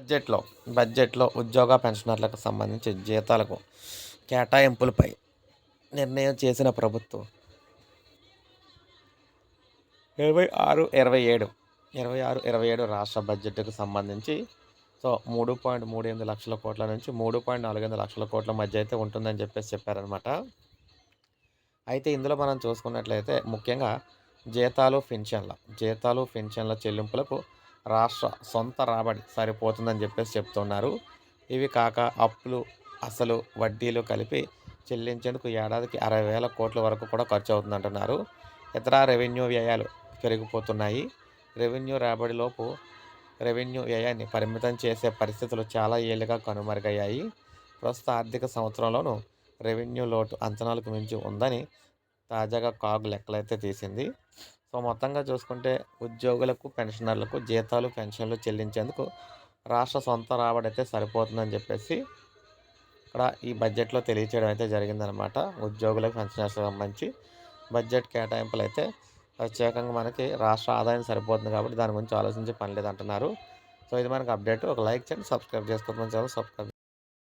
బడ్జెట్లో బడ్జెట్లో ఉద్యోగ పెన్షనర్లకు సంబంధించి జీతాలకు కేటాయింపులపై నిర్ణయం చేసిన ప్రభుత్వం. ఇరవై ఆరు ఇరవై ఏడు ఇరవై ఆరు ఇరవై ఏడు రాష్ట్ర బడ్జెట్కు సంబంధించి సో మూడు పాయింట్ మూడు ఎనిమిది లక్షల కోట్ల నుంచి మూడు పాయింట్ నాలుగు ఎనిమిది లక్షల కోట్ల మధ్య అయితే ఉంటుందని చెప్పేసి చెప్పారనమాట అయితే ఇందులో మనం చూసుకున్నట్లయితే ముఖ్యంగా జీతాలు పెన్షన్ల జీతాలు పెన్షన్ల చెల్లింపులకు రాష్ట్ర సొంత రాబడి సరిపోతుందని చెప్పేసి చెప్తున్నారు. ఇవి కాక అప్పులు అసలు వడ్డీలు కలిపి చెల్లించేందుకు ఏడాదికి అరవై వేల కోట్ల వరకు కూడా ఖర్చు అవుతుందంటున్నారు. ఇతర రెవెన్యూ వ్యయాలు పెరిగిపోతున్నాయి. రెవెన్యూ రాబడిలోపు రెవెన్యూ వ్యయాన్ని పరిమితం చేసే పరిస్థితులు చాలా ఏళ్ళుగా కనుమరుగయ్యాయి. ప్రస్తుత ఆర్థిక సంవత్సరంలోనూ రెవెన్యూ లోటు అంచనాలకు మించి ఉందని తాజాగా కాగ్ లెక్కలైతే తీసింది. సో మొత్తంగా చూసుకుంటే ఉద్యోగులకు పెన్షనర్లకు జీతాలు పెన్షన్లు చెల్లించేందుకు రాష్ట్ర సొంత రాబడి అయితే సరిపోతుందని చెప్పేసి ఇక్కడ ఈ బడ్జెట్లో తెలియచేయడం అయితే జరిగిందనమాట ఉద్యోగులకు పెన్షనర్స్ సంబంధించి బడ్జెట్ కేటాయింపులు అయితే ప్రత్యేకంగా మనకి రాష్ట్ర ఆదాయం సరిపోతుంది కాబట్టి దాని గురించి ఆలోచించే పని లేదంటున్నారు. సో ఇది మనకు అప్డేట్. ఒక లైక్ చేయండి సబ్స్క్రైబ్ చేసుకోవడం సబ్స్క్రైబ్